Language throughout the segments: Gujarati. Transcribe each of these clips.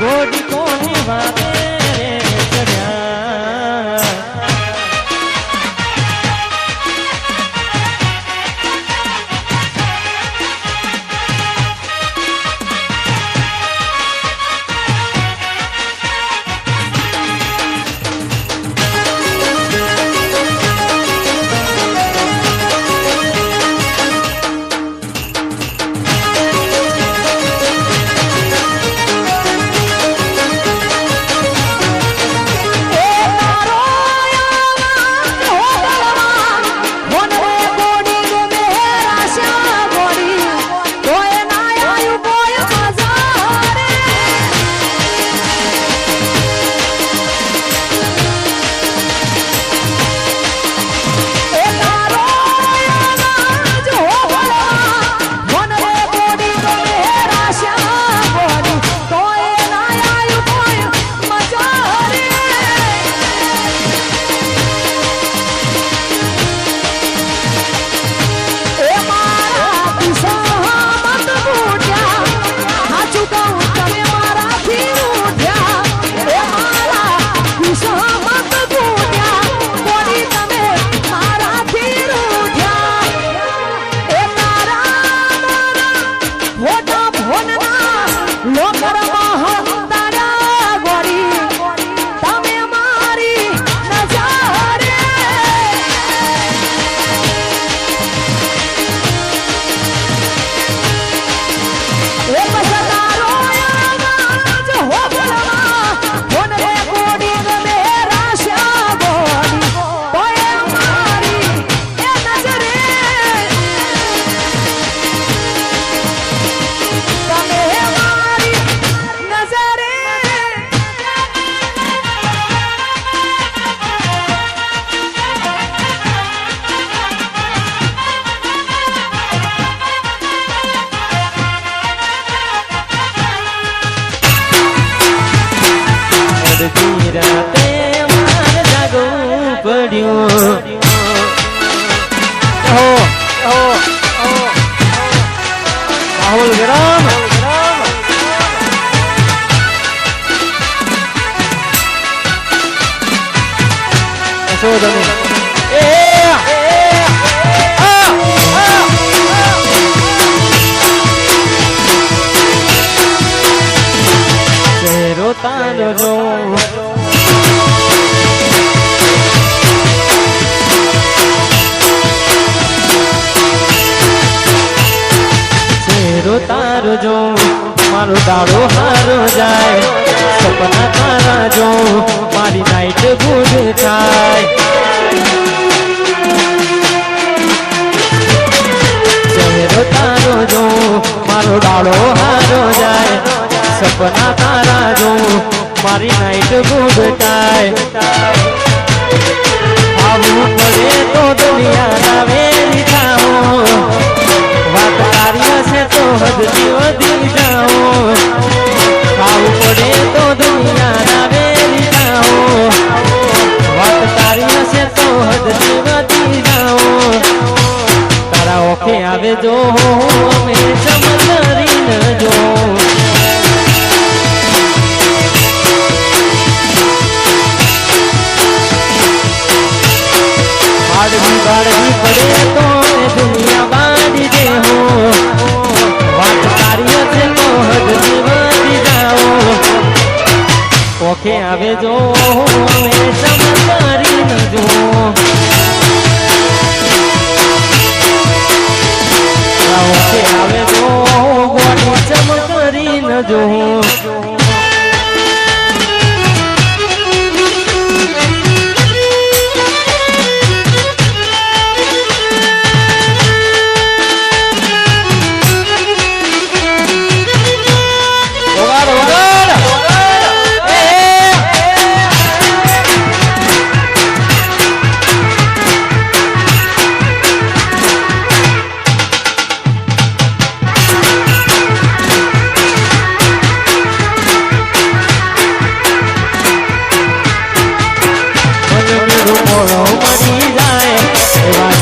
ગોડી કોની વાતે રાતે મારે જાગવું પડ્યું. રાહુલ આ. ચહેરો તારો ચહેરો તારો જો, મારો દાડો હારો જાય, સપના તારા જો, મારી નાઈટ ગુડ થાય. ચહેરો તારો જો, મારો દાડો હારો જાય, સપના તારા જો, મારી નાઈટ ગુડ થાય. બાળવી પડે તો તારી હશે તો જાઓ ઓખે આવે જો અમે ચમત્કારી ન જો ઓકે આવે તો ગોળી ચમકરી ન જો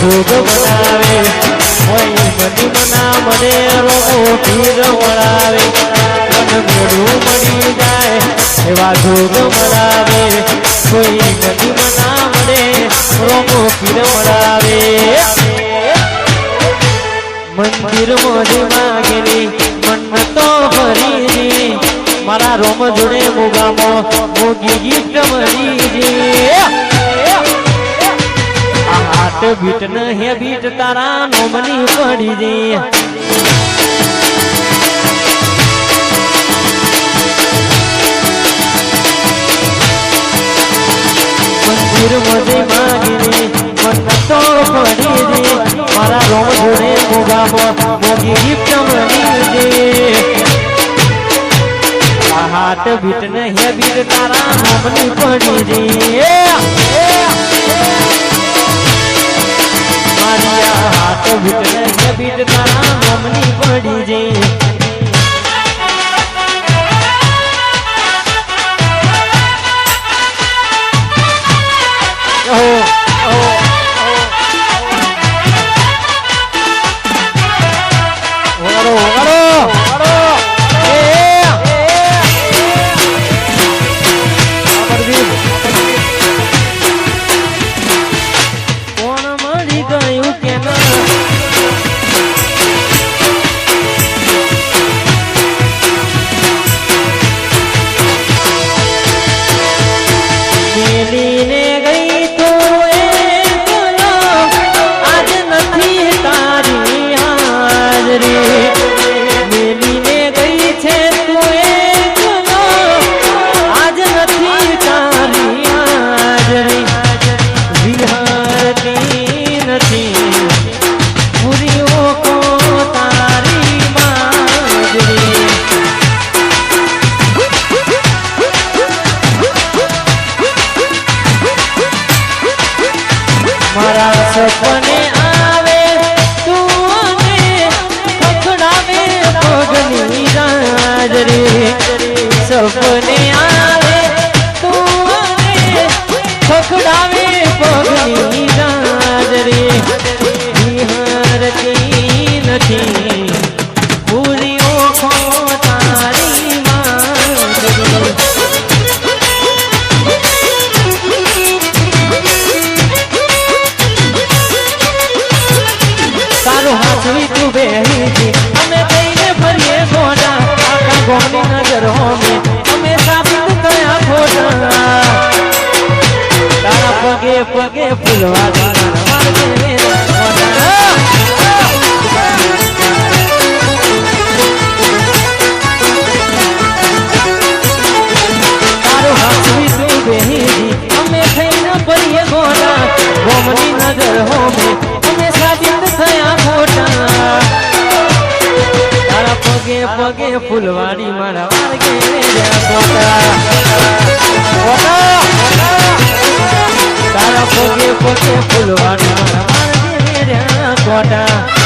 જોગ બનાવે. મની રોગો પીર વળાવે. મન મેળું મળી જાય એવા ભોગ મળાવે કોઈ મની મના મને રોગો પીર વળાવે. મંદિર મોજી માગેલી મન તો ભરીજી મારા રોમ જોડે મોગામો, મોગી ગીત મરીજી. હાટ બીટ ન હે બીટ તારા નોમની પડી દે મંદિર મોજે માગીની મન તો પડી દે મારા રોમ જોડે મોગામો મોગી ગીત મની દે હાટ બીટ ન હે બીટ તારા નોમની પડી જી ને બીટ તારા નોમની પડી જઈ ગોમની નજર હોમે, અમે સાબિત થયા ખોટા તારા પગે પગે ફૂલવાડી મારા માર્ગે. તારા પગે પગે ફૂલવાડી મારા માર્ગે ખોટા